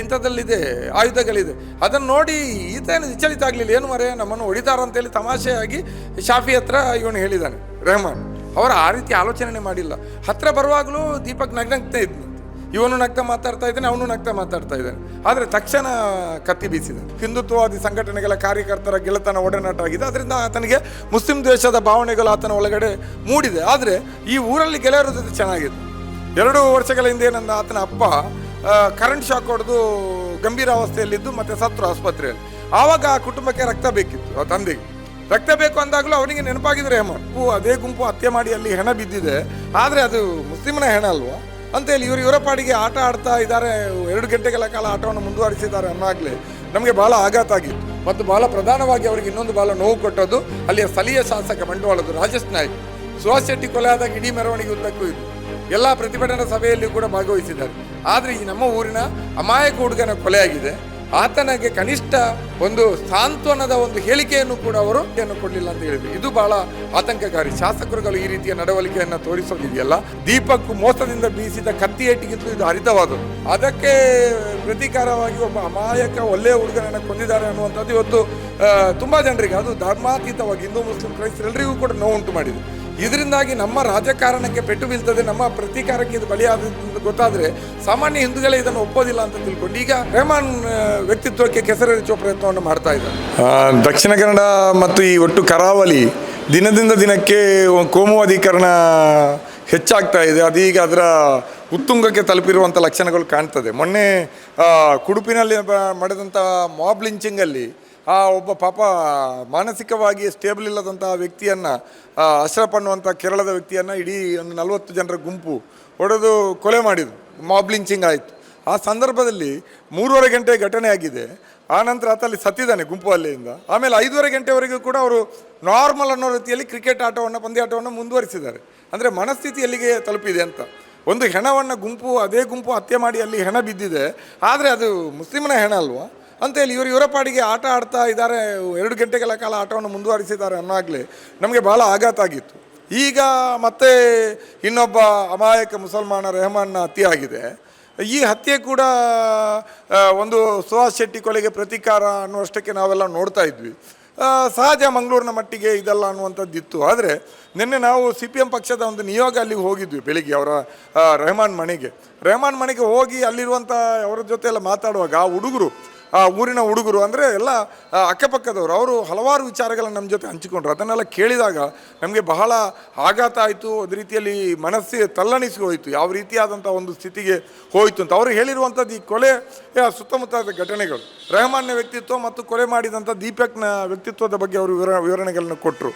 ಇಂಥದ್ದಲ್ಲಿದೆ ಆಯುಧಗಳಿದೆ. ಅದನ್ನು ನೋಡಿ ಈತ ಏನು ವಿಚಲಿತ ಆಗಲಿಲ್ಲ. ಏನು ಮರೆ ನಮ್ಮನ್ನು ಹೊಡಿತಾರಂತೇಳಿ ತಮಾಷೆಯಾಗಿ ಶಾಫಿ ಹತ್ರ ಇವನು ಹೇಳಿದ್ದಾನೆ ರೆಹಮಾನ್, ಅವರು ಆ ರೀತಿ ಆಲೋಚನೆ ಮಾಡಿಲ್ಲ. ಹತ್ರ ಬರುವಾಗಲೂ ದೀಪಕ್ ನಗ್ನಗ್ತಾ ಇದ್ನು ಇವನು ನಗ್ತಾ ಮಾತಾಡ್ತಾ ಇದ್ದಾನೆ, ಅವನು ನಗ್ತಾ ಮಾತಾಡ್ತಾ ಇದ್ದಾನೆ. ಆದರೆ ತಕ್ಷಣ ಕತ್ತಿ ಬೀಸಿದ ಹಿಂದುತ್ವವಾದಿ ಸಂಘಟನೆಗಳ ಕಾರ್ಯಕರ್ತರ ಗೆಳೆತನ ಒಡನಾಟ ಆಗಿದೆ ಅದರಿಂದ ಆತನಿಗೆ ಮುಸ್ಲಿಂ ದ್ವೇಷದ ಭಾವನೆಗಳು ಆತನ ಒಳಗಡೆ ಮೂಡಿದೆ. ಆದರೆ ಈ ಊರಲ್ಲಿ ಗೆಳೆಯರ ಜೊತೆ ಚೆನ್ನಾಗಿದೆ. ಎರಡು ವರ್ಷಗಳ ಹಿಂದೆ ನನ್ನ ಆತನ ಅಪ್ಪ ಕರೆಂಟ್ ಶಾಕ್ ಹೊಡೆದು ಗಂಭೀರ ಅವಸ್ಥೆಯಲ್ಲಿದ್ದು ಮತ್ತೆ ಸತ್ರು ಆಸ್ಪತ್ರೆಯಲ್ಲಿ. ಆವಾಗ ಆ ಕುಟುಂಬಕ್ಕೆ ರಕ್ತ ಬೇಕಿತ್ತು, ಆ ತಂದೆಗೆ. ರಕ್ತ ಬೇಕು ಅಂದಾಗಲೂ ಅವನಿಗೆ ನೆನಪಾಗಿದ್ರೆ ಹೇಮ ಹೂ ಅದೇ ಗುಂಪು ಹತ್ಯೆ ಮಾಡಿ ಅಲ್ಲಿ ಹೆಣ ಬಿದ್ದಿದೆ, ಆದರೆ ಅದು ಮುಸ್ಲಿಮನ ಹೆಣ ಅಲ್ವಾ? ಅಂತೇಳಿ ಇವರು ಇವರ ಪಾಡಿಗೆ ಆಟ ಆಡ್ತಾ ಇದ್ದಾರೆ, ಎರಡು ಗಂಟೆಗಳ ಕಾಲ ಆಟವನ್ನು ಮುಂದುವರಿಸಿದ್ದಾರೆ ಅನ್ನೋಗ್ಲೇ ನಮಗೆ ಬಹಳ ಆಘಾತ ಆಗಿತ್ತು. ಮತ್ತು ಬಹಳ ಪ್ರಧಾನವಾಗಿ ಅವರಿಗೆ ಇನ್ನೊಂದು ಬಹಳ ನೋವು ಕೊಟ್ಟದ್ದು ಅಲ್ಲಿಯ ಸ್ಥಳೀಯ ಶಾಸಕ ಬಂಡವಾಳದ್ದು ರಾಜೇಶ್ ನಾಯ್ಕ್ ಸುಹಾಸ್ ಶೆಟ್ಟಿ ಕೊಲೆ ಆದಾಗ ಇಡೀ ಮೆರವಣಿಗೆ ಉದ್ದಕ್ಕೂ ಇತ್ತು. ಎಲ್ಲ ಪ್ರತಿಭಟನಾ ಸಭೆಯಲ್ಲಿ ಕೂಡ ಭಾಗವಹಿಸಿದ್ದಾರೆ. ಆದರೆ ಈ ನಮ್ಮ ಊರಿನ ಅಮಾಯಕ ಹುಡುಗನ ಕೊಲೆಯಾಗಿದೆ. ಆತನಿಗೆ ಕನಿಷ್ಠ ಒಂದು ಸಾಂತ್ವನದ ಒಂದು ಹೇಳಿಕೆಯನ್ನು ಕೂಡ ಅವರು ಕೊಡಲಿಲ್ಲ ಅಂತ ಹೇಳಿದ್ರು. ಇದು ಬಹಳ ಆತಂಕಕಾರಿ. ಶಾಸಕರುಗಳು ಈ ರೀತಿಯ ನಡವಳಿಕೆಯನ್ನು ತೋರಿಸೋದಿದೆಯಲ್ಲ. ದೀಪಕ್ ಮೋಸದಿಂದ ಬೀಸಿದ ಕತ್ತಿ ಇದು ಹರಿತವಾದದ್ದು. ಅದಕ್ಕೆ ಪ್ರತೀಕಾರವಾಗಿ ಒಬ್ಬ ಅಮಾಯಕ ಒಳ್ಳೆಯ ಹುಡುಗನನ್ನು ಕೊಂದಿದ್ದಾರೆ ಅನ್ನುವಂಥದ್ದು ಇವತ್ತು ತುಂಬಾ ಜನರಿಗೆ, ಅದು ಧರ್ಮಾತೀತವಾಗಿ ಹಿಂದೂ, ಮುಸ್ಲಿಂ, ಕ್ರೈಸ್ತರೆಲ್ಲರಿಗೂ ಕೂಡ ನೋವುಂಟು ಮಾಡಿದೆ. ಇದರಿಂದಾಗಿ ನಮ್ಮ ರಾಜಕಾರಣಕ್ಕೆ ಪೆಟ್ಟು ಬೀಳ್ತದೆ, ನಮ್ಮ ಪ್ರತೀಕಾರಕ್ಕೆ ಇದು ಬಲಿಯಾದ ಗೊತ್ತಾದ್ರೆ ಸಾಮಾನ್ಯ ಹಿಂದೂಗಳೇ ಇದನ್ನು ಒಪ್ಪೋದಿಲ್ಲ ಅಂತ ತಿಳ್ಕೊಂಡು ಈಗ ರೆಹಮಾನ್ ವ್ಯಕ್ತಿತ್ವಕ್ಕೆ ಕೆಸರೆರಚುವ ಪ್ರಯತ್ನವನ್ನು ಮಾಡ್ತಾ ಇದ್ದಾರೆ. ದಕ್ಷಿಣ ಕನ್ನಡ ಮತ್ತು ಈ ಒಟ್ಟು ಕರಾವಳಿ ದಿನದಿಂದ ದಿನಕ್ಕೆ ಕೋಮುವಾದೀಕರಣ ಹೆಚ್ಚಾಗ್ತಾ ಇದೆ. ಅದೀಗ ಅದರ ಉತ್ತುಂಗಕ್ಕೆ ತಲುಪಿರುವಂಥ ಲಕ್ಷಣಗಳು ಕಾಣ್ತದೆ. ಮೊನ್ನೆ ಕುಡುಪಿನಲ್ಲಿ ಮಾಡಿದಂಥ ಮಾಬ್ ಲಿಂಚಿಂಗಲ್ಲಿ ಆ ಒಬ್ಬ ಪಾಪ ಮಾನಸಿಕವಾಗಿ ಸ್ಟೇಬಲ್ ಇಲ್ಲದಂತಹ ವ್ಯಕ್ತಿಯನ್ನು ಅಶ್ರಫ್ ಅನ್ನುವಂಥ ಕೇರಳದ ವ್ಯಕ್ತಿಯನ್ನು ಇಡೀ ಒಂದು ನಲವತ್ತು ಜನರ ಗುಂಪು ಹೊಡೆದು ಕೊಲೆ ಮಾಡಿದರು. ಮಾಬ್ ಲಿಂಚಿಂಗ್ ಆಯಿತು. ಆ ಸಂದರ್ಭದಲ್ಲಿ ಮೂರುವರೆ ಗಂಟೆ ಘಟನೆ ಆಗಿದೆ. ಆ ನಂತರ ಆತಲ್ಲಿ ಸತ್ತಿದ್ದಾನೆ ಗುಂಪು ಅಲ್ಲಿಯಿಂದ ಆಮೇಲೆ ಐದೂವರೆ ಗಂಟೆವರೆಗೂ ಕೂಡ ಅವರು ನಾರ್ಮಲ್ ಅನ್ನೋ ರೀತಿಯಲ್ಲಿ ಕ್ರಿಕೆಟ್ ಆಟವನ್ನು ಪಂದ್ಯಾಟವನ್ನು ಮುಂದುವರಿಸಿದ್ದಾರೆ. ಅಂದರೆ ಮನಸ್ಥಿತಿ ಎಲ್ಲಿಗೆ ತಲುಪಿದೆ ಅಂತ. ಒಂದು ಹೆಣವನ್ನು ಗುಂಪು, ಅದೇ ಗುಂಪು ಹತ್ಯೆ ಮಾಡಿ ಅಲ್ಲಿ ಹೆಣ ಬಿದ್ದಿದೆ. ಆದರೆ ಅದು ಮುಸ್ಲಿಮನ ಹೆಣ ಅಲ್ವಾ? ಅಂತೇಳಿ ಇವರು ಇವರ ಪಾಡಿಗೆ ಆಟ ಆಡ್ತಾ ಇದ್ದಾರೆ. ಎರಡು ಗಂಟೆಗಳ ಕಾಲ ಆಟವನ್ನು ಮುಂದುವರಿಸಿದ್ದಾರೆ ಅನ್ನೋಗ್ಲೇ ನಮಗೆ ಭಾಳ ಆಘಾತ ಆಗಿತ್ತು. ಈಗ ಮತ್ತೆ ಇನ್ನೊಬ್ಬ ಅಮಾಯಕ ಮುಸಲ್ಮಾನ ರೆಹಮಾನ್ನ ಹತ್ಯೆ ಆಗಿದೆ. ಈ ಹತ್ಯೆ ಕೂಡ ಒಂದು ಸುಹಾಸ್ ಶೆಟ್ಟಿ ಕೊಲೆಗೆ ಪ್ರತೀಕಾರ ಅನ್ನುವಷ್ಟಕ್ಕೆ ನಾವೆಲ್ಲ ನೋಡ್ತಾ ಇದ್ವಿ. ಸಹಜ ಮಂಗಳೂರಿನ ಮಟ್ಟಿಗೆ ಇದಲ್ಲ ಅನ್ನುವಂಥದ್ದಿತ್ತು. ಆದರೆ ನಿನ್ನೆ ನಾವು ಸಿ ಪಿ ಎಂ ಪಕ್ಷದ ಒಂದು ನಿಯೋಗ ಅಲ್ಲಿಗೆ ಹೋಗಿದ್ವಿ ಬೆಳಿಗ್ಗೆ ಅವರ ರೆಹಮಾನ್ ಮನೆಗೆ. ರೆಹಮಾನ್ ಮನೆಗೆ ಹೋಗಿ ಅಲ್ಲಿರುವಂಥ ಅವರ ಜೊತೆ ಎಲ್ಲ ಮಾತಾಡುವಾಗ ಆ ಹುಡುಗರು ಊರಿನ ಹುಡುಗರು ಅಂದರೆ ಎಲ್ಲ ಅಕ್ಕಪಕ್ಕದವರು, ಅವರು ಹಲವಾರು ವಿಚಾರಗಳನ್ನು ನಮ್ಮ ಜೊತೆ ಹಂಚಿಕೊಂಡ್ರು. ಅದನ್ನೆಲ್ಲ ಕೇಳಿದಾಗ ನಮಗೆ ಬಹಳ ಆಘಾತ ಆಯಿತು, ಅದೇ ರೀತಿಯಲ್ಲಿ ಮನಸ್ಸಿಗೆ ತಲ್ಲಣಿಸಿ ಹೋಯಿತು ಯಾವ ರೀತಿಯಾದಂಥ ಒಂದು ಸ್ಥಿತಿಗೆ ಹೋಯಿತು ಅಂತ. ಅವರು ಹೇಳಿರುವಂಥದ್ದು ಈ ಕೊಲೆ ಸುತ್ತಮುತ್ತದ ಘಟನೆಗಳು. ರೆಹಮಾನ್ನ ವ್ಯಕ್ತಿತ್ವ ಮತ್ತು ಕೊಲೆ ಮಾಡಿದಂಥ ದೀಪಕ್ನ ವ್ಯಕ್ತಿತ್ವದ ಬಗ್ಗೆ ಅವರು ವಿವರ, ವಿವರಣೆಗಳನ್ನು ಕೊಟ್ಟರು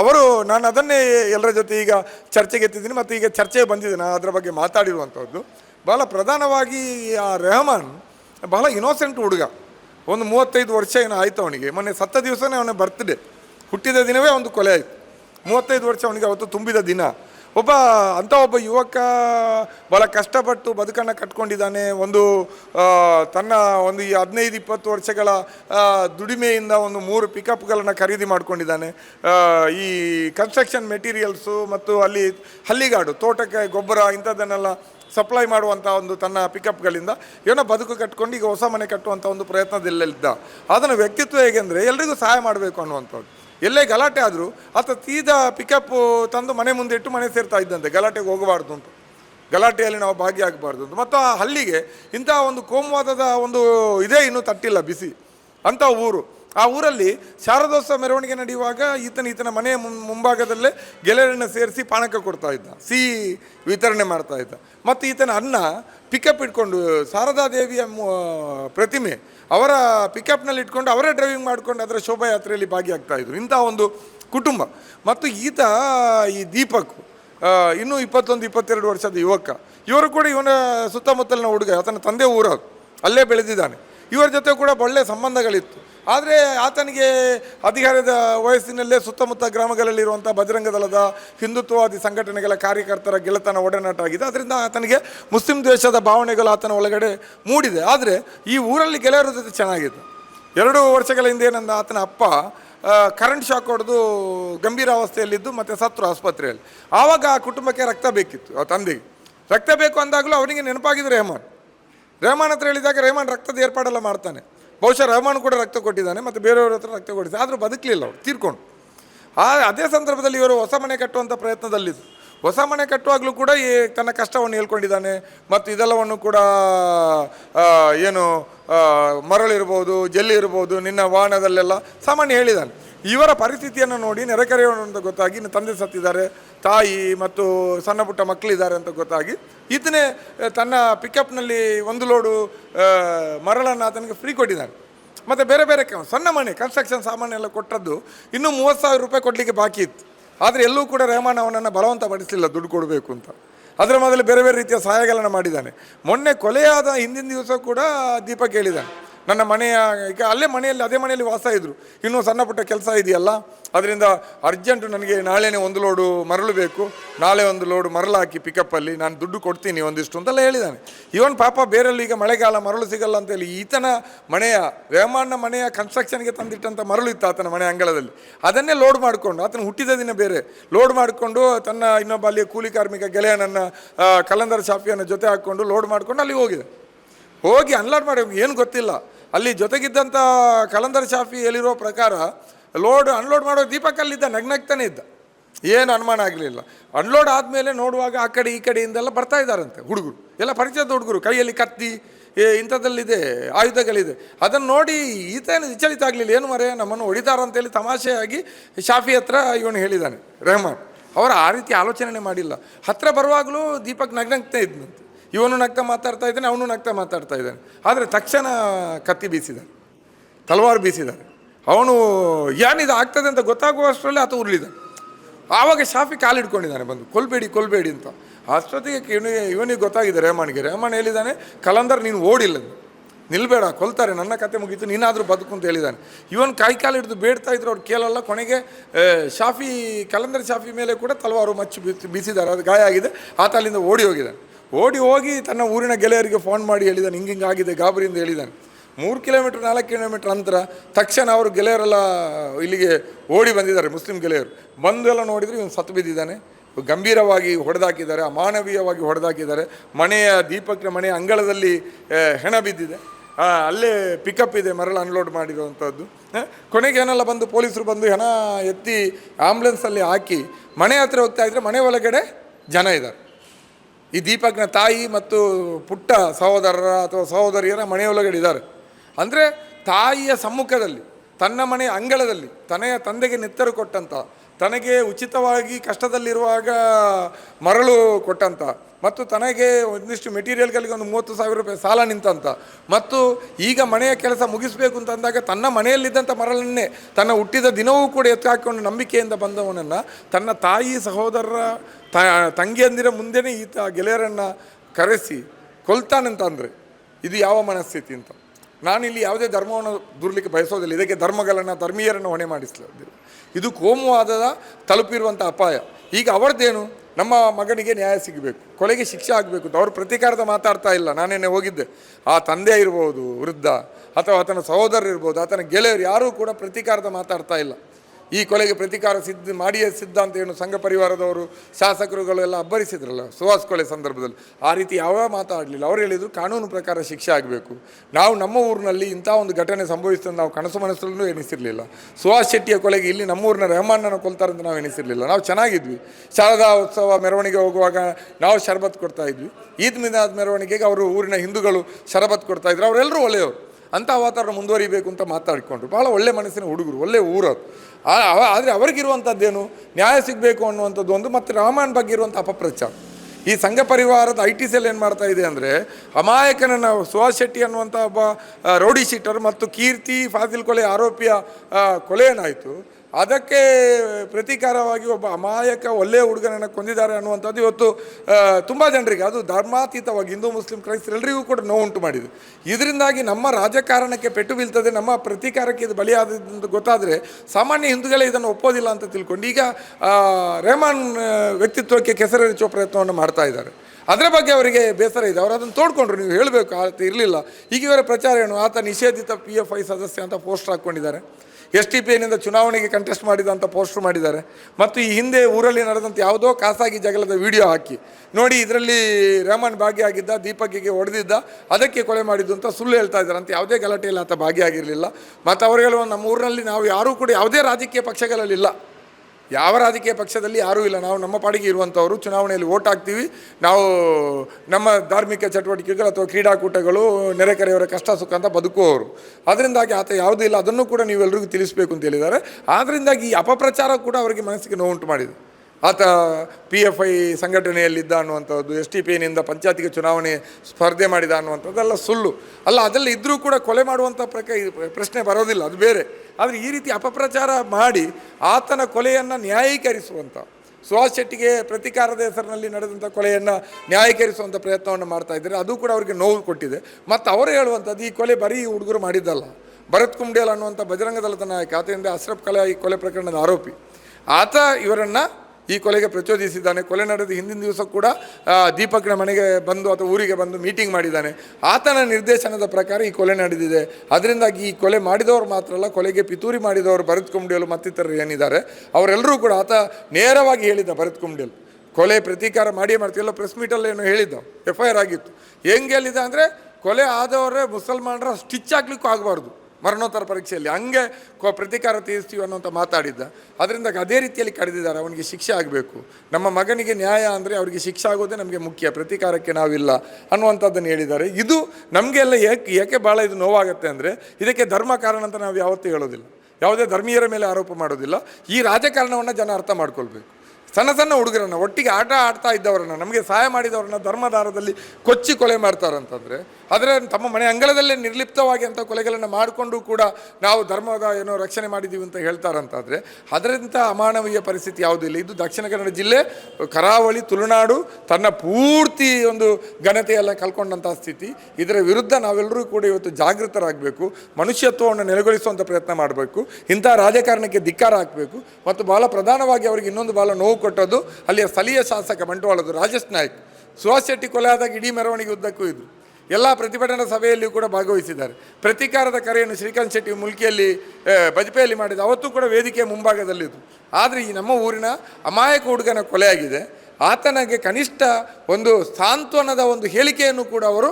ಅವರು, ನಾನು ಅದನ್ನೇ ಎಲ್ಲರ ಜೊತೆ ಈಗ ಚರ್ಚೆಗೆ ಎತ್ತಿದ್ದೀನಿ ಮತ್ತು ಈಗ ಚರ್ಚೆಗೆ ಬಂದಿದ್ದೀನಿ ಅದರ ಬಗ್ಗೆ ಮಾತಾಡಿರುವಂಥದ್ದು. ಬಹಳ ಪ್ರಧಾನವಾಗಿ ಆ ರೆಹಮಾನ್ ಬಹಳ ಇನೋಸೆಂಟ್ ಹುಡುಗ. ಒಂದು ಮೂವತ್ತೈದು ವರ್ಷ ಏನೋ ಆಯಿತು ಅವನಿಗೆ. ಮೊನ್ನೆ ಸತ್ತ ದಿವಸನೇ ಅವನ ಬರ್ತ್ಡೇ ಹುಟ್ಟಿದ ದಿನವೇ ಒಂದು ಕೊಲೆ ಆಯಿತು. ಮೂವತ್ತೈದು ವರ್ಷ ಅವನಿಗೆ ಅವತ್ತು ತುಂಬಿದ ದಿನ. ಒಬ್ಬ ಅಂಥ ಒಬ್ಬ ಯುವಕ ಭಾಳ ಕಷ್ಟಪಟ್ಟು ಬದುಕನ್ನು ಕಟ್ಕೊಂಡಿದ್ದಾನೆ. ಒಂದು ತನ್ನ ಒಂದು ಈ ಹದಿನೈದು, ಇಪ್ಪತ್ತು ವರ್ಷಗಳ ದುಡಿಮೆಯಿಂದ ಒಂದು ಮೂರು ಪಿಕಪ್ಗಳನ್ನು ಖರೀದಿ ಮಾಡ್ಕೊಂಡಿದ್ದಾನೆ. ಈ ಕನ್ಸ್ಟ್ರಕ್ಷನ್ ಮೆಟೀರಿಯಲ್ಸು ಮತ್ತು ಅಲ್ಲಿ ಹಲ್ಲಿಗಾಡು, ತೋಟಕ್ಕೆ ಗೊಬ್ಬರ ಇಂಥದ್ದನ್ನೆಲ್ಲ ಸಪ್ಲೈ ಮಾಡುವಂಥ ಒಂದು ತನ್ನ ಪಿಕಪ್ಗಳಿಂದ ಏನೋ ಬದುಕು ಕಟ್ಕೊಂಡು ಈಗ ಹೊಸ ಮನೆ ಕಟ್ಟುವಂಥ ಒಂದು ಪ್ರಯತ್ನದಲ್ಲಿದ್ದ. ಅದನ್ನು ವ್ಯಕ್ತಿತ್ವ ಹೇಗೆಂದರೆ ಎಲ್ರಿಗೂ ಸಹಾಯ ಮಾಡಬೇಕು ಅನ್ನುವಂಥದ್ದು. ಎಲ್ಲೇ ಗಲಾಟೆ ಆದರೂ ಆತ ತೀದಾ ಪಿಕಪ್ ತಂದು ಮನೆ ಮುಂದೆ ಇಟ್ಟು ಮನೆ ಸೇರ್ತಾ ಇದ್ದಂತೆ. ಗಲಾಟೆಗೆ ಹೋಗಬಾರ್ದು ಅಂತ. ಗಲಾಟೆಯಲ್ಲಿ ನಾವು ಭಾಗಿಯಾಗಬಾರ್ದು ಅಂತ. ಮತ್ತು ಆ ಹಳ್ಳಿಗೆ ಇಂಥ ಒಂದು ಕೋಮುವಾದದ ಒಂದು ಇದೇ ಇನ್ನೂ ತಟ್ಟಿಲ್ಲ ಬಿಸಿ. ಅಂಥ ಊರು. ಆ ಊರಲ್ಲಿ ಶಾರದೋತ್ಸವ ಮೆರವಣಿಗೆ ನಡೆಯುವಾಗ ಈತನ ಈತನ ಮನೆಯ ಮುಂಭಾಗದಲ್ಲೇ ಗೆಳೆಯರನ್ನು ಸೇರಿಸಿ ಪಾನಕ ಕೊಡ್ತಾ ಇದ್ದ. ಸಿಹಿ ವಿತರಣೆ ಮಾಡ್ತಾ ಇದ್ದ. ಮತ್ತು ಈತನ ಅನ್ನ ಪಿಕಪ್ ಇಟ್ಕೊಂಡು ಶಾರದಾ ದೇವಿಯ ಪ್ರತಿಮೆ ಅವರ ಪಿಕಪ್ನಲ್ಲಿ ಇಟ್ಕೊಂಡು ಅವರೇ ಡ್ರೈವಿಂಗ್ ಮಾಡಿಕೊಂಡು ಅದರ ಶೋಭಾಯಾತ್ರೆಯಲ್ಲಿ ಭಾಗಿಯಾಗ್ತಾ ಇದ್ರು. ಇಂಥ ಒಂದು ಕುಟುಂಬ. ಮತ್ತು ಈತ, ಈ ದೀಪಕ್ ಇನ್ನೂ ಇಪ್ಪತ್ತೊಂದು, ಇಪ್ಪತ್ತೆರಡು ವರ್ಷದ ಯುವಕ, ಇವರು ಕೂಡ ಇವನ ಸುತ್ತಮುತ್ತಲಿನ ಹುಡುಗ, ಆತನ ತಂದೆ ಊರ ಅಲ್ಲೇ ಬೆಳೆದಿದ್ದಾನೆ. ಇವರ ಜೊತೆ ಕೂಡ ಒಳ್ಳೆಯ ಸಂಬಂಧಗಳಿತ್ತು. ಆದರೆ ಆತನಿಗೆ ಅಧಿಕಾರದ ವಯಸ್ಸಿನಲ್ಲೇ ಸುತ್ತಮುತ್ತ ಗ್ರಾಮಗಳಲ್ಲಿರುವಂಥ ಬಜರಂಗ ದಳದ ಹಿಂದುತ್ವವಾದಿ ಸಂಘಟನೆಗಳ ಕಾರ್ಯಕರ್ತರ ಗೆಳೆತನ ಒಡನಾಟ ಆಗಿದೆ ಅದರಿಂದ ಆತನಿಗೆ ಮುಸ್ಲಿಂ ದ್ವೇಷದ ಭಾವನೆಗಳು ಆತನ ಒಳಗಡೆ ಮೂಡಿದೆ. ಆದರೆ ಈ ಊರಲ್ಲಿ ಗೆಳೆಯರ ಜೊತೆ ಚೆನ್ನಾಗಿದೆ ಎರಡು ವರ್ಷಗಳ ಹಿಂದೆ ನನ್ನ ಆತನ ಅಪ್ಪ ಕರೆಂಟ್ ಶಾಕ್ ಹೊಡೆದು ಗಂಭೀರ ಅವಸ್ಥೆಯಲ್ಲಿದ್ದು ಮತ್ತು ಸತ್ರು ಆಸ್ಪತ್ರೆಯಲ್ಲಿ. ಆವಾಗ ಆ ಕುಟುಂಬಕ್ಕೆ ರಕ್ತ ಬೇಕಿತ್ತು, ಆ ತಂದೆಗೆ. ರಕ್ತ ಬೇಕು ಅಂದಾಗಲೂ ಅವನಿಗೆ ನೆನಪಾಗಿದ್ದು ರೆಹಮಾನ್ ರೆಹಮಾನ್ ಹತ್ರ ಹೇಳಿದಾಗ ರೆಹಮಾನ್ ರಕ್ತದ ಏರ್ಪಾಡೆಲ್ಲ ಮಾಡ್ತಾನೆ. ಬಹುಶಃ ರಹಮಾನ್ ಕೂಡ ರಕ್ತ ಕೊಟ್ಟಿದ್ದಾನೆ ಮತ್ತು ಬೇರೆಯವ್ರ ಹತ್ರ ರಕ್ತ ಕೊಟ್ಟಿದ್ದಾನೆ. ಆದರೂ ಬದುಕಲಿಲ್ಲ ಅವರು, ತೀರ್ಕೊಂಡು. ಆ, ಅದೇ ಸಂದರ್ಭದಲ್ಲಿ ಇವರು ಹೊಸ ಮನೆ ಕಟ್ಟುವಂಥ ಪ್ರಯತ್ನದಲ್ಲಿದ್ದು. ಹೊಸ ಮನೆ ಕಟ್ಟುವಾಗಲೂ ಕೂಡ ಈ ತನ್ನ ಕಷ್ಟವನ್ನು ಹೇಳ್ಕೊಂಡಿದ್ದಾನೆ ಮತ್ತು ಇದೆಲ್ಲವನ್ನು ಕೂಡ ಏನು ಮರಳಿರ್ಬೋದು ಜಲ್ಲಿ ಇರ್ಬೋದು ನಿನ್ನ ವಾಹನದಲ್ಲೆಲ್ಲ ಸಾಮಾನ್ಯ ಹೇಳಿದ್ದಾನೆ. ಇವರ ಪರಿಸ್ಥಿತಿಯನ್ನು ನೋಡಿ ನೆರೆಕರೆಯೋಣ ಅಂತ ಗೊತ್ತಾಗಿ ತಂದೆ ಸತ್ತಿದ್ದಾರೆ. ತಾಯಿ ಮತ್ತು ಸಣ್ಣ ಪುಟ್ಟ ಮಕ್ಕಳಿದ್ದಾರೆ ಅಂತ ಗೊತ್ತಾಗಿ, ಈತನೇ ತನ್ನ ಪಿಕಪ್ನಲ್ಲಿ ಒಂದು ಲೋಡು ಮರಳನ್ನು ಆತನಿಗೆ ಫ್ರೀ ಕೊಟ್ಟಿದ್ದಾನೆ. ಮತ್ತು ಬೇರೆ ಬೇರೆ ಸಣ್ಣ ಮನೆ ಕನ್ಸ್ಟ್ರಕ್ಷನ್ ಸಾಮಾನು ಎಲ್ಲ ಕೊಟ್ಟದ್ದು ಇನ್ನೂ ಮೂವತ್ತು ಸಾವಿರ ರೂಪಾಯಿ ಕೊಡಲಿಕ್ಕೆ ಬಾಕಿ ಇತ್ತು. ಆದರೆ ಎಲ್ಲೂ ಕೂಡ ರೆಹಮಾನ್ ಅವನನ್ನು ಬಲವಂತ ಪಡಿಸಲಿಲ್ಲ ದುಡ್ಡು ಕೊಡಬೇಕು ಅಂತ. ಅದರ ಮೊದಲು ಬೇರೆ ಬೇರೆ ರೀತಿಯ ಸಹಾಯಗಳನ್ನು ಮಾಡಿದ್ದಾನೆ. ಮೊನ್ನೆ ಕೊಲೆಯಾದ ಹಿಂದಿನ ದಿವಸ ಕೂಡ ದೀಪಕ್ ಹೇಳಿದ್ದಾನೆ. ನನ್ನ ಮನೆಯ, ಈಗ ಅಲ್ಲೇ ಮನೆಯಲ್ಲಿ, ಅದೇ ಮನೆಯಲ್ಲಿ ವಾಸ ಇದ್ದರು ಇನ್ನೂ ಸಣ್ಣ ಪುಟ್ಟ ಕೆಲಸ ಇದೆಯಲ್ಲ? ಅದರಿಂದ ಅರ್ಜೆಂಟು ನನಗೆ ನಾಳೆನೇ ಒಂದು ಲೋಡು ಮರಳು ಬೇಕು. ನಾಳೆ ಒಂದು ಲೋಡು ಮರಳು ಹಾಕಿ ಪಿಕಪ್ಪಲ್ಲಿ ನಾನು ದುಡ್ಡು ಕೊಡ್ತೀನಿ ಒಂದಿಷ್ಟು ಅಂತೆಲ್ಲ ಹೇಳಿದ್ದಾನೆ ಇವನ್ ಪಾಪ ಬೇರೆಲ್ಲಿ ಈಗ ಮಳೆಗಾಲ ಮರಳು ಸಿಗಲ್ಲ ಅಂತೇಳಿ ಈತನ ಮನೆಯ ರೆಹಮಾನ್ನ ಮನೆಯ ಕನ್ಸ್ಟ್ರಕ್ಷನ್ಗೆ ತಂದಿಟ್ಟಂಥ ಮರಳು ಇತ್ತು ಆತನ ಮನೆ ಅಂಗಳದಲ್ಲಿ. ಅದನ್ನೇ ಲೋಡ್ ಮಾಡಿಕೊಂಡು, ಆತನ ಹುಟ್ಟಿದ ದಿನ ಬೇರೆ. ಲೋಡ್ ಮಾಡಿಕೊಂಡು ತನ್ನ ಇನ್ನೊಬ್ಬ ಅಲ್ಲಿಯ ಕೂಲಿ ಕಾರ್ಮಿಕ ಗೆಳೆಯನನ್ನು ಕಲಂದರ ಶಾಪಿಯನ್ನು ಜೊತೆ ಹಾಕ್ಕೊಂಡು ಲೋಡ್ ಮಾಡಿಕೊಂಡು ಅಲ್ಲಿಗೆ ಹೋಗಿದೆ. ಹೋಗಿ ಅನ್ಲೋಡ್ ಮಾಡಿ ಏನು ಗೊತ್ತಿಲ್ಲ. ಅಲ್ಲಿ ಜೊತೆಗಿದ್ದಂಥ ಕಲಂದರ್ ಶಾಫಿ ಹೇಳಿರೋ ಪ್ರಕಾರ, ಲೋಡ್ ಅನ್ಲೋಡ್ ಮಾಡೋ ದೀಪಕಲ್ಲಿದ್ದ ನಗ್ನಗ್ತಾನೆ ಇದ್ದ. ಏನು ಅನುಮಾನ ಆಗಲಿಲ್ಲ. ಅನ್ಲೋಡ್ ಆದಮೇಲೆ ನೋಡುವಾಗ ಆ ಕಡೆ ಈ ಕಡೆಯಿಂದೆಲ್ಲ ಬರ್ತಾ ಇದ್ದಾರಂತೆ ಹುಡುಗರು. ಎಲ್ಲ ಪರಿಚಯದ ಹುಡುಗರು, ಕೈಯಲ್ಲಿ ಕತ್ತಿ, ಏ, ಇಂಥದ್ದಲ್ಲಿದೆ, ಆಯುಧಗಳಿದೆ. ಅದನ್ನು ನೋಡಿ ಈತ ಏನು ವಿಚಲಿತ ಆಗಲಿಲ್ಲ. ಏನು ಮರೆ, ನಮ್ಮನ್ನು ಹೊಡಿತಾರಂತೇಳಿ ತಮಾಷೆಯಾಗಿ ಶಾಫಿ ಹತ್ರ ಇವನು ಹೇಳಿದ್ದಾನೆ, ರೆಹಮಾನ್. ಅವರು ಆ ರೀತಿ ಆಲೋಚನೆ ಮಾಡಿಲ್ಲ. ಹತ್ರ ಬರುವಾಗಲೂ ದೀಪಕ್ ನಗ್ನಗ್ತಾ ಇದ್ನಂತೆ. ಇವನು ನಗ್ತಾ ಮಾತಾಡ್ತಾ ಇದ್ದಾನೆ, ಅವನು ನಗ್ತಾ ಮಾತಾಡ್ತಾ ಇದ್ದಾನೆ. ಆದರೆ ತಕ್ಷಣ ಕತ್ತಿ ಬೀಸಿದ್ದಾನೆ ತಲವಾರು ಬೀಸಿದ ಅವನು ಏನಿದು ಆಗ್ತದೆ ಅಂತ ಗೊತ್ತಾಗುವಷ್ಟರಲ್ಲಿ ಆತ ಉರುಳಿದ್ದಾನೆ ಆವಾಗ ಶಾಫಿ ಕಾಲಿಡ್ಕೊಂಡಿದ್ದಾನೆ ಬಂದು, ಕೊಲ್ಬೇಡಿ ಕೊಲ್ಬೇಡಿ ಅಂತ. ಅಷ್ಟೊತ್ತಿಗೆ ಇವನಿಗೆ ಇವನಿಗೆ ಗೊತ್ತಾಗಿದೆ ರೆಹಮಾನ್ಗೆ ರೆಹಮಾನ್ ಹೇಳಿದ್ದಾನೆ ಕಲಂದರ್, ನೀನು ಓಡಿಲ್ಲ. ನಿಲ್ಬೇಡ, ಕೊಲ್ತಾರೆ, ನನ್ನ ಕತೆ ಮುಗೀತು, ನೀನಾದರೂ ಬದುಕು ಅಂತ ಹೇಳಿದ್ದಾನೆ ಇವನು ಕೈ ಕಾಲು ಹಿಡಿದು ಬೇಡ್ತಾ ಇದ್ರು, ಅವ್ರು ಕೇಳಲ್ಲ. ಕೊನೆಗೆ ಶಾಫಿ, ಕಲಂದರ್ ಶಾಫಿ ಮೇಲೆ ಕೂಡ ತಲವಾರು ಮಚ್ಚಿ ಬೀಸಿ ಬೀಸಿದ್ದಾರೆ ಅದು ಗಾಯ ಆಗಿದೆ. ಆತ ಅಲ್ಲಿಂದ ಓಡಿ ಹೋಗಿದ್ದಾನೆ ಓಡಿ ಹೋಗಿ ತನ್ನ ಊರಿನ ಗೆಳೆಯರಿಗೆ ಫೋನ್ ಮಾಡಿ ಹೇಳಿದ್ದಾನೆ ಹಿಂಗೆ ಆಗಿದೆ ಗಾಬರಿಯಿಂದ ಹೇಳಿದ್ದಾನೆ ಮೂರು ಕಿಲೋಮೀಟ್ರ್ ನಾಲ್ಕು ಕಿಲೋಮೀಟ್ರ್ ಅಂತರ ತಕ್ಷಣ ಅವರು ಗೆಳೆಯರೆಲ್ಲ ಇಲ್ಲಿಗೆ ಓಡಿ ಬಂದಿದ್ದಾರೆ, ಮುಸ್ಲಿಂ ಗೆಳೆಯರು. ಬಂದು ಎಲ್ಲ ನೋಡಿದರೆ ಇವನು ಸತ್ತು ಬಿದ್ದಿದ್ದಾನೆ. ಗಂಭೀರವಾಗಿ ಹೊಡೆದಾಕಿದ್ದಾರೆ, ಅಮಾನವೀಯವಾಗಿ ಹೊಡೆದಾಕಿದ್ದಾರೆ. ಮನೆಯ, ದೀಪಕ್ನ ಮನೆಯ ಅಂಗಳದಲ್ಲಿ ಹೆಣ ಬಿದ್ದಿದೆ. ಅಲ್ಲೇ ಪಿಕಪ್ ಇದೆ, ಮರಳು ಅನ್ಲೋಡ್ ಮಾಡಿರುವಂಥದ್ದು ಕೊನೆಗೆ ಏನೆಲ್ಲ ಬಂದು ಪೊಲೀಸರು ಬಂದು ಹೆಣ ಎತ್ತಿ ಆಂಬ್ಯುಲೆನ್ಸಲ್ಲಿ ಹಾಕಿ ಮನೆ ಹತ್ರ ಹೋಗ್ತಾ ಇದ್ದರೆ ಮನೆ ಒಳಗಡೆ ಜನ ಇದ್ದಾರೆ. ಈ ದೀಪಕ್ನ ತಾಯಿ ಮತ್ತು ಪುಟ್ಟ ಸಹೋದರರ ಅಥವಾ ಸಹೋದರಿಯರ ಮನೆಯೊಳಗಡೆ ಅಂದರೆ ತಾಯಿಯ ಸಮ್ಮುಖದಲ್ಲಿ, ತನ್ನ ಮನೆಯ ಅಂಗಳದಲ್ಲಿ, ತನೆಯ ತಂದೆಗೆ ನೆತ್ತರು ಕೊಟ್ಟಂತ ತನಗೆ ಉಚಿತವಾಗಿ ಕಷ್ಟದಲ್ಲಿರುವಾಗ ಮರಳು ಕೊಟ್ಟಂತ ಮತ್ತು ತನಗೆ ಒಂದಿಷ್ಟು ಮೆಟೀರಿಯಲ್ಗಳಿಗೆ ಒಂದು ಮೂವತ್ತು ಸಾವಿರ ರೂಪಾಯಿ ಸಾಲ ನಿಂತಂತ. ಮತ್ತು ಈಗ ಮನೆಯ ಕೆಲಸ ಮುಗಿಸಬೇಕು ಅಂತ ಅಂದಾಗ ತನ್ನ ಮನೆಯಲ್ಲಿದ್ದಂಥ ಮರಳನ್ನೇ ತನ್ನ ಹುಟ್ಟಿದ ದಿನವೂ ಕೂಡ ಎತ್ತಾಕೊಂಡು ನಂಬಿಕೆಯಿಂದ ಬಂದವನನ್ನು ತನ್ನ ತಾಯಿ ಸಹೋದರರ ತ, ತಂಗಿಯಂದಿರ ಮುಂದೆನೇ ಈತ ಗೆಳೆಯರನ್ನು ಕರೆಸಿ ಕೊಲ್ತಾನಂತ ಅಂದರೆ ಇದು ಯಾವ ಮನಸ್ಥಿತಿ ಅಂತ. ನಾನಿಲ್ಲಿ ಯಾವುದೇ ಧರ್ಮವನ್ನು ದೂರಲಿಕ್ಕೆ ಬಯಸೋದಿಲ್ಲ. ಇದಕ್ಕೆ ಧರ್ಮಗಳನ್ನು ಧರ್ಮೀಯರನ್ನು ಹೊಣೆ ಮಾಡಿಸಲಿಲ್ಲ ಇದು ಕೋಮುವಾದದ ತಲುಪಿರುವಂಥ ಅಪಾಯ. ಈಗ ಅವರದ್ದೇನು? ನಮ್ಮ ಮಗನಿಗೆ ನ್ಯಾಯ ಸಿಗಬೇಕು, ಕೊಲೆಗೆ ಶಿಕ್ಷೆ ಆಗಬೇಕು ಅವರು ಪ್ರತೀಕಾರದ ಮಾತಾಡ್ತಾ ಇಲ್ಲ. ನಾನೇನೆ ಹೋಗಿದ್ದೆ. ಆ ತಂದೆ ಇರ್ಬೋದು, ವೃದ್ಧ, ಅಥವಾ ಆತನ ಸಹೋದರ ಇರ್ಬೋದು ಆತನ ಗೆಳೆಯರು ಯಾರೂ ಕೂಡ ಪ್ರತೀಕಾರದ ಮಾತಾಡ್ತಾ ಇಲ್ಲ. ಈ ಕೊಲೆಗೆ ಪ್ರತೀಕಾರ ಸಿದ್ಧ ಮಾಡಿಯೇ ಸಿದ್ಧ ಅಂತ ಏನು ಸಂಘ ಪರಿವಾರದವರು ಶಾಸಕರುಗಳು ಎಲ್ಲ ಅಬ್ಬರಿಸಿದ್ರಲ್ಲ ಸುಹಾಸ್ ಕೊಲೆ ಸಂದರ್ಭದಲ್ಲಿ. ಆ ರೀತಿ ಯಾವ ಮಾತಾಡಲಿಲ್ಲ. ಅವ್ರು ಹೇಳಿದರು, ಕಾನೂನು ಪ್ರಕಾರ ಶಿಕ್ಷೆ ಆಗಬೇಕು. ನಾವು ನಮ್ಮ ಊರಿನಲ್ಲಿ ಇಂಥ ಒಂದು ಘಟನೆ ಸಂಭವಿಸಿದ ನಾವು ಕನಸು ಮನಸ್ಸಲ್ಲೂ ಎನಿಸಿರಲಿಲ್ಲ ಸುಹಾಸ್ ಶೆಟ್ಟಿಯ ಕೊಲೆಗೆ ಇಲ್ಲಿ ನಮ್ಮ ರೆಹಮಾನನ ಕೊಲ್ತಾರೆ ಅಂತ ನಾವು ಎನಿಸಿರಲಿಲ್ಲ ನಾವು ಚೆನ್ನಾಗಿದ್ವಿ. ಶಾರದಾ ಉತ್ಸವ ಮೆರವಣಿಗೆ ಹೋಗುವಾಗ ನಾವು ಶರಬತ್ ಕೊಡ್ತಾ ಇದ್ವಿ. ಈದ್ ಮಿನಾದ್ ಮೆರವಣಿಗೆಗೆ ಅವರು ಊರಿನ ಹಿಂದೂಗಳು ಶರಬತ್ ಕೊಡ್ತಾ ಇದ್ರು. ಅವರೆಲ್ಲರೂ ಒಳ್ಳೆಯವರು ಅಂಥ ವಾತಾವರಣ ಮುಂದುವರಿಬೇಕು ಅಂತ ಮಾತಾಡಿಕೊಂಡ್ರು. ಭಾಳ ಒಳ್ಳೆ ಮನಸ್ಸಿನ ಹುಡುಗರು, ಒಳ್ಳೆ ಊರದು ಆದರೆ ಅವರಿಗಿರುವಂಥದ್ದೇನು ನ್ಯಾಯ ಸಿಗಬೇಕು ಅನ್ನುವಂಥದ್ದು ಒಂದು ಮತ್ತು ರಾಮಾಯಣ ಬಗ್ಗೆ ಇರುವಂಥ ಅಪಪ್ರಚಾರ. ಈ ಸಂಘ ಪರಿವಾರದ ಐ ಟಿ ಸೆಲ್ ಏನು ಮಾಡ್ತಾ ಇದೆ ಅಂದರೆ, ಅಮಾಯಕನನ್ನು ಸುಹಾಸ್ ಶೆಟ್ಟಿ ಅನ್ನುವಂಥ ಒಬ್ಬ ರೌಡಿ ಶೀಟರ್ ಮತ್ತು ಕೀರ್ತಿ ಫಾಜಿಲ್ ಕೊಲೆ ಆರೋಪಿಯ ಕೊಲೆ ಏನಾಯಿತು ಅದಕ್ಕೆ ಪ್ರತೀಕಾರವಾಗಿ ಒಬ್ಬ ಅಮಾಯಕ ಒಳ್ಳೆಯ ಹುಡುಗನನ್ನು ಕೊಂದಿದ್ದಾರೆ ಅನ್ನುವಂಥದ್ದು ಇವತ್ತು ತುಂಬ ಜನರಿಗೆ, ಅದು ಧರ್ಮಾತೀತವಾಗಿ ಹಿಂದೂ, ಮುಸ್ಲಿಂ, ಕ್ರೈಸ್ತರೆಲ್ಲರಿಗೂ ಕೂಡ ನೋವುಂಟು ಮಾಡಿದೆ ಇದರಿಂದಾಗಿ ನಮ್ಮ ರಾಜಕಾರಣಕ್ಕೆ ಪೆಟ್ಟು ಬೀಳ್ತದೆ, ನಮ್ಮ ಪ್ರತೀಕಾರಕ್ಕೆ ಇದು ಬಲಿಯಾದದ್ದು ಗೊತ್ತಾದರೆ ಸಾಮಾನ್ಯ ಹಿಂದೂಗಳೇ ಇದನ್ನು ಒಪ್ಪೋದಿಲ್ಲ ಅಂತ ತಿಳ್ಕೊಂಡು ಈಗ ರೆಹಮಾನ್ ವ್ಯಕ್ತಿತ್ವಕ್ಕೆ ಕೆಸರೆಚ್ಚುವ ಪ್ರಯತ್ನವನ್ನು ಮಾಡ್ತಾ ಇದ್ದಾರೆ. ಅದರ ಬಗ್ಗೆ ಅವರಿಗೆ ಬೇಸರ ಇದೆ. ಅವರು ಅದನ್ನು ತೋಡ್ಕೊಂಡ್ರು, ನೀವು ಹೇಳಬೇಕು, ಆತ ಇರಲಿಲ್ಲ. ಈಗ ಇವರ ಪ್ರಚಾರ ಏನು ಆತ ನಿಷೇಧಿತ ಪಿ ಎಫ್ ಐ ಸದಸ್ಯ ಅಂತ ಪೋಸ್ಟ್ ಹಾಕ್ಕೊಂಡಿದ್ದಾರೆ. ಎಸ್ ಟಿ ಪಿ ಚುನಾವಣೆಗೆ ಕಂಟೆಸ್ಟ್ ಮಾಡಿದಂಥ ಪೋಸ್ಟರ್ ಮಾಡಿದ್ದಾರೆ. ಮತ್ತು ಈ ಹಿಂದೆ ಊರಲ್ಲಿ ನಡೆದಂಥ ಯಾವುದೋ ಖಾಸಗಿ ಜಗಳದ ವಿಡಿಯೋ ಹಾಕಿ. ನೋಡಿ, ಇದರಲ್ಲಿ ರೇಮನ್ ಭಾಗಿಯಾಗಿದ್ದ ದೀಪಕ್ಕಿಗೆ ಹೊಡೆದಿದ್ದ, ಅದಕ್ಕೆ ಕೊಲೆ ಮಾಡಿದ್ದು ಅಂತ ಸುಳ್ಳು ಹೇಳ್ತಾ ಇದ್ದಾರೆ. ಅಂತ ಯಾವುದೇ ಗಲಾಟೆಯಲ್ಲಿ ಆತ ಭಾಗಿಯಾಗಿರಲಿಲ್ಲ. ಮತ್ತು ಅವರು ಹೇಳುವ ನಮ್ಮ ಊರಿನಲ್ಲಿ ನಾವು ಯಾರೂ ಕೂಡ ಯಾವುದೇ ರಾಜಕೀಯ ಪಕ್ಷಗಳಲ್ಲಿಲ್ಲ ಯಾವ ರಾಜಕೀಯ ಪಕ್ಷದಲ್ಲಿ ಯಾರೂ ಇಲ್ಲ. ನಾವು ನಮ್ಮ ಪಾಡಿಗೆ ಇರುವಂಥವರು, ಚುನಾವಣೆಯಲ್ಲಿ ಓಟ್ ಹಾಕ್ತೀವಿ. ನಾವು ನಮ್ಮ ಧಾರ್ಮಿಕ ಚಟುವಟಿಕೆಗಳು ಅಥವಾ ಕ್ರೀಡಾಕೂಟಗಳು, ನೆರೆಕರೆಯವರ ಕಷ್ಟ ಸುಖ ಅಂತ ಬದುಕುವವರು. ಅದರಿಂದಾಗಿ ಆತ ಯಾವುದೂ ಇಲ್ಲ. ಅದನ್ನು ಕೂಡ ನೀವೆಲ್ಲರಿಗೂ ತಿಳಿಸಬೇಕು ಅಂತ ಹೇಳಿದ್ದಾರೆ. ಆದ್ದರಿಂದಾಗಿ ಈ ಅಪಪ್ರಚಾರ ಕೂಡ ಅವರಿಗೆ ಮನಸ್ಸಿಗೆ ನೋವುಂಟು ಮಾಡಿದೆ. ಆತ ಪಿ ಎಫ್ ಐ ಸಂಘಟನೆಯಲ್ಲಿದ್ದ ಅನ್ನುವಂಥದ್ದು ಎಸ್ ಟಿ ಪಿ ಎನ್ನಿಂದ ಪಂಚಾಯತಿಗೆ ಚುನಾವಣೆ ಸ್ಪರ್ಧೆ ಮಾಡಿದ ಅನ್ನುವಂಥದ್ದೆಲ್ಲ ಸುಳ್ಳು. ಅಲ್ಲ, ಅದೆಲ್ಲ ಇದ್ದರೂ ಕೂಡ ಕೊಲೆ ಮಾಡುವಂಥ ಪ್ರಕ, ಪ್ರಶ್ನೆ ಬರೋದಿಲ್ಲ. ಅದು ಬೇರೆ. ಆದರೆ ಈ ರೀತಿ ಅಪಪ್ರಚಾರ ಮಾಡಿ ಆತನ ಕೊಲೆಯನ್ನು ನ್ಯಾಯೀಕರಿಸುವಂಥ ಸುಹಾಸ್ ಶೆಟ್ಟಿಗೆ ಪ್ರತಿಕಾರದ ಹೆಸರಿನಲ್ಲಿ ನಡೆದಂಥ ಕೊಲೆಯನ್ನು ನ್ಯಾಯೀಕರಿಸುವಂಥ ಪ್ರಯತ್ನವನ್ನು ಮಾಡ್ತಾ ಇದ್ದಾರೆ. ಅದು ಕೂಡ ಅವರಿಗೆ ನೋವು ಕೊಟ್ಟಿದೆ. ಮತ್ತು ಅವರು ಹೇಳುವಂಥದ್ದು ಈ ಕೊಲೆ ಬರೀ ಹುಡುಗರು ಮಾಡಿದ್ದಲ್ಲ. ಭರತ್ ಕುಂಡೇಲ್ ಅನ್ನುವಂಥ ಬಜರಂಗ ದಳದ ನಾಯಕ ಅಶ್ರಫ್ ಕಲಾ, ಈ ಕೊಲೆ ಪ್ರಕರಣದ ಆರೋಪಿ. ಆತ ಇವರನ್ನು ಈ ಕೊಲೆಗೆ ಪ್ರಚೋದಿಸಿದ್ದಾನೆ. ಕೊಲೆ ನಡೆದ ಹಿಂದಿನ ದಿವಸ ಕೂಡ ದೀಪಕ್ನ ಮನೆಗೆ ಬಂದು ಅಥವಾ ಊರಿಗೆ ಬಂದು ಮೀಟಿಂಗ್ ಮಾಡಿದ್ದಾನೆ. ಆತನ ನಿರ್ದೇಶನದ ಪ್ರಕಾರ ಈ ಕೊಲೆ ನಡೆದಿದೆ. ಅದರಿಂದಾಗಿ ಈ ಕೊಲೆ ಮಾಡಿದವರು ಮಾತ್ರ ಅಲ್ಲ, ಕೊಲೆಗೆ ಪಿತೂರಿ ಮಾಡಿದವರು ಭರತ್ ಕುಂಬಡಿಯಲು ಮತ್ತಿತರರು ಏನಿದ್ದಾರೆ, ಅವರೆಲ್ಲರೂ ಕೂಡ ಆತ ನೇರವಾಗಿ ಹೇಳಿದ್ದ ಭರತ್ ಕುಂಬ್ಡೇಲ್ ಕೊಲೆ ಪ್ರತೀಕಾರ ಮಾಡಿಯೇ ಮಾಡ್ತೀವಿ. ಪ್ರೆಸ್ ಮೀಟಲ್ಲಿ ಏನು ಹೇಳಿದ್ದ. ಎಫ್ ಐ ಆರ್ ಆಗಿತ್ತು. ಹೆಂಗೆ ಹೇಳಿದ ಅಂದರೆ, ಕೊಲೆ ಆದವರೇ ಮುಸಲ್ಮಾನರ ಸ್ಟಿಚ್ ಆಗಲಿಕ್ಕೂ ಆಗಬಾರ್ದು. ಮರಣೋತ್ತರ ಪರೀಕ್ಷೆಯಲ್ಲಿ ಹಂಗೆ ಕೊ ಪ್ರತೀಕಾರ ತೀರಿಸ್ತೀವಿ ಅನ್ನೋಂಥ ಮಾತಾಡಿದ್ದ. ಅದರಿಂದ ಅದೇ ರೀತಿಯಲ್ಲಿ ಕರೆದಿದ್ದಾರೆ, ಅವನಿಗೆ ಶಿಕ್ಷೆ ಆಗಬೇಕು. ನಮ್ಮ ಮಗನಿಗೆ ನ್ಯಾಯ ಅಂದರೆ ಅವರಿಗೆ ಶಿಕ್ಷೆ ಆಗೋದೇ ನಮಗೆ ಮುಖ್ಯ, ಪ್ರತೀಕಾರಕ್ಕೆ ನಾವಿಲ್ಲ ಅನ್ನುವಂಥದ್ದನ್ನು ಹೇಳಿದ್ದಾರೆ. ಇದು ನಮಗೆಲ್ಲ ಏಕೆ ಏಕೆ ಭಾಳ ಇದು ನೋವಾಗುತ್ತೆ ಅಂದರೆ ಇದಕ್ಕೆ ಧರ್ಮ ಕಾರಣ ಅಂತ ನಾವು ಯಾವತ್ತೂ ಹೇಳೋದಿಲ್ಲ. ಯಾವುದೇ ಧರ್ಮೀಯರ ಮೇಲೆ ಆರೋಪ ಮಾಡೋದಿಲ್ಲ. ಈ ರಾಜಕಾರಣವನ್ನು ಜನ ಅರ್ಥ ಮಾಡ್ಕೊಳ್ಬೇಕು. ಸಣ್ಣ ಸಣ್ಣ ಹುಡುಗರನ್ನು, ಒಟ್ಟಿಗೆ ಆಟ ಆಡ್ತಾ ಇದ್ದವರನ್ನ, ನಮಗೆ ಸಹಾಯ ಮಾಡಿದವರನ್ನ ಧರ್ಮದಾರದಲ್ಲಿ ಕೊಚ್ಚಿ ಕೊಲೆ ಮಾಡ್ತಾರಂತಂದರೆ ಆದರೆ ತಮ್ಮ ಮನೆ ಅಂಗಳದಲ್ಲೇ ನಿರ್ಲಿಪ್ತವಾಗಿ ಅಂಥ ಕೊಲೆಗಳನ್ನು ಮಾಡಿಕೊಂಡು ಕೂಡ ನಾವು ಧರ್ಮದ ಏನೋ ರಕ್ಷಣೆ ಮಾಡಿದ್ದೀವಿ ಅಂತ ಹೇಳ್ತಾರಂತಾದರೆ ಅದರಂಥ ಅಮಾನವೀಯ ಪರಿಸ್ಥಿತಿ ಯಾವುದಿಲ್ಲ ಇದು ದಕ್ಷಿಣ ಕನ್ನಡ ಜಿಲ್ಲೆ, ಕರಾವಳಿ, ತುಳುನಾಡು, ತನ್ನ ಪೂರ್ತಿ ಒಂದು ಘನತೆಯೆಲ್ಲ ಕಲ್ಕೊಂಡಂಥ ಸ್ಥಿತಿ. ಇದರ ವಿರುದ್ಧ ನಾವೆಲ್ಲರೂ ಕೂಡ ಇವತ್ತು ಜಾಗೃತರಾಗಬೇಕು, ಮನುಷ್ಯತ್ವವನ್ನು ನೆಲೆಗೊಳಿಸುವಂಥ ಪ್ರಯತ್ನ ಮಾಡಬೇಕು ಇಂಥ ರಾಜಕಾರಣಕ್ಕೆ ಧಿಕ್ಕಾರ ಹಾಕಬೇಕು, ಮತ್ತು ಭಾಳ ಪ್ರಧಾನವಾಗಿ ಅವರಿಗೆ ಇನ್ನೊಂದು ಬಹಳ ನೋವು ಕೊಟ್ಟದ್ದು ಅಲ್ಲಿಯ ಸ್ಥಳೀಯ ಶಾಸಕ ಬಂಟ್ವಾಳದ್ದು ರಾಜೇಶ್ ನಾಯ್ಕ್. ಸುಹಾಸ್ ಶೆಟ್ಟಿ ಕೊಲೆ ಆದಾಗ ಇಡೀ ಮೆರವಣಿಗೆ ಉದ್ದಕ್ಕೂ ಇದ್ರು. ಎಲ್ಲ ಪ್ರತಿಭಟನಾ ಸಭೆಯಲ್ಲಿಯೂ ಕೂಡ ಭಾಗವಹಿಸಿದ್ದಾರೆ. ಪ್ರತೀಕಾರದ ಕರೆಯನ್ನು ಶ್ರೀಕಾಂತ್ ಶೆಟ್ಟಿ ಮುಲ್ಕಿಯಲ್ಲಿ ಬಜ್ಪೆಯಲ್ಲಿ ಮಾಡಿದ ಅವತ್ತು ಕೂಡ ವೇದಿಕೆಯ ಮುಂಭಾಗದಲ್ಲಿದ್ದು ಆದರೆ ಈ ನಮ್ಮ ಊರಿನ ಅಮಾಯಕ ಹುಡುಗನ ಕೊಲೆಯಾಗಿದೆ. ಆತನಿಗೆ ಕನಿಷ್ಠ ಒಂದು ಸಾಂತ್ವನದ ಒಂದು ಹೇಳಿಕೆಯನ್ನು ಕೂಡ ಅವರು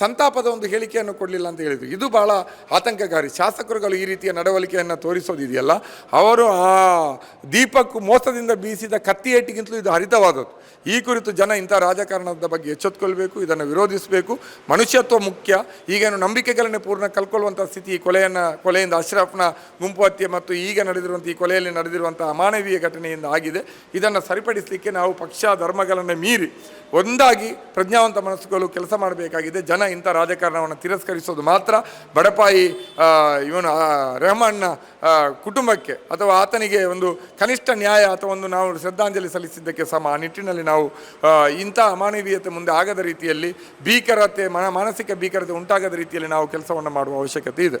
ಸಂತಾಪದ ಒಂದು ಹೇಳಿಕೆಯನ್ನು ಕೊಡಲಿಲ್ಲ ಅಂತ ಹೇಳಿದರು. ಇದು ಬಹಳ ಆತಂಕಕಾರಿ. ಶಾಸಕರುಗಳು ಈ ರೀತಿಯ ನಡವಳಿಕೆಯನ್ನು ತೋರಿಸೋದಿದೆಯಲ್ಲ? ಅವರು ಆ ದೀಪಕ್ಕೂ ಮೋಸದಿಂದ ಬೀಸಿದ ಕತ್ತಿ ಏಟಿಗಿಂತಲೂ ಇದು ಹರಿತವಾದದ್ದು. ಈ ಕುರಿತು ಜನ ಇಂಥ ರಾಜಕಾರಣದ ಬಗ್ಗೆ ಎಚ್ಚೆತ್ತುಕೊಳ್ಬೇಕು ಇದನ್ನು ವಿರೋಧಿಸಬೇಕು. ಮನುಷ್ಯತ್ವ ಮುಖ್ಯ. ಈಗೇನು ನಂಬಿಕೆಗಳನ್ನೇ ಪೂರ್ಣ ಕಲ್ಕೊಳ್ಳುವಂಥ ಸ್ಥಿತಿ ಈ ಕೊಲೆಯನ್ನು, ಕೊಲೆಯಿಂದ ಅಶ್ರಫ್ನ ಗುಂಪು ಹತ್ಯೆ ಮತ್ತು ಈಗ ನಡೆದಿರುವಂಥ ಈ ಕೊಲೆಯಲ್ಲಿ ನಡೆದಿರುವಂಥ ಅಮಾನವೀಯ ಘಟನೆಯಿಂದ ಆಗಿದೆ. ಇದನ್ನು ಸರಿಪಡಿಸಲಿಕ್ಕೆ ನಾವು ಪಕ್ಷ ಧರ್ಮಗಳನ್ನು ಮೀರಿ ಒಂದಾಗಿ ಪ್ರಜ್ಞಾವಂತ ಮನಸ್ಸುಗಳು ಕೆಲಸ ಮಾಡಬೇಕಾಗಿದೆ. ಜನ ಇಂಥ ರಾಜಕಾರಣವನ್ನು ತಿರಸ್ಕರಿಸೋದು ಮಾತ್ರ ಬಡಪಾಯಿ ಇವನು ರೆಹಮಾನ್ನ ಕುಟುಂಬಕ್ಕೆ ಅಥವಾ ಆತನಿಗೆ ಒಂದು ಕನಿಷ್ಠ ನ್ಯಾಯ ಅಥವಾ ಒಂದು ನಾವು ಶ್ರದ್ಧಾಂಜಲಿ ಸಲ್ಲಿಸಿದ್ದಕ್ಕೆ ಸಮ. ಆ ನಿಟ್ಟಿನಲ್ಲಿ ನಾವು ಇಂಥ ಅಮಾನವೀಯತೆ ಮುಂದೆ ಆಗದ ರೀತಿಯಲ್ಲಿ ಭೀಕರತೆ, ಮನ, ಮಾನಸಿಕ ಭೀಕರತೆ ಉಂಟಾಗದ ರೀತಿಯಲ್ಲಿ ನಾವು ಕೆಲಸವನ್ನು ಮಾಡುವ ಅವಶ್ಯಕತೆ ಇದೆ.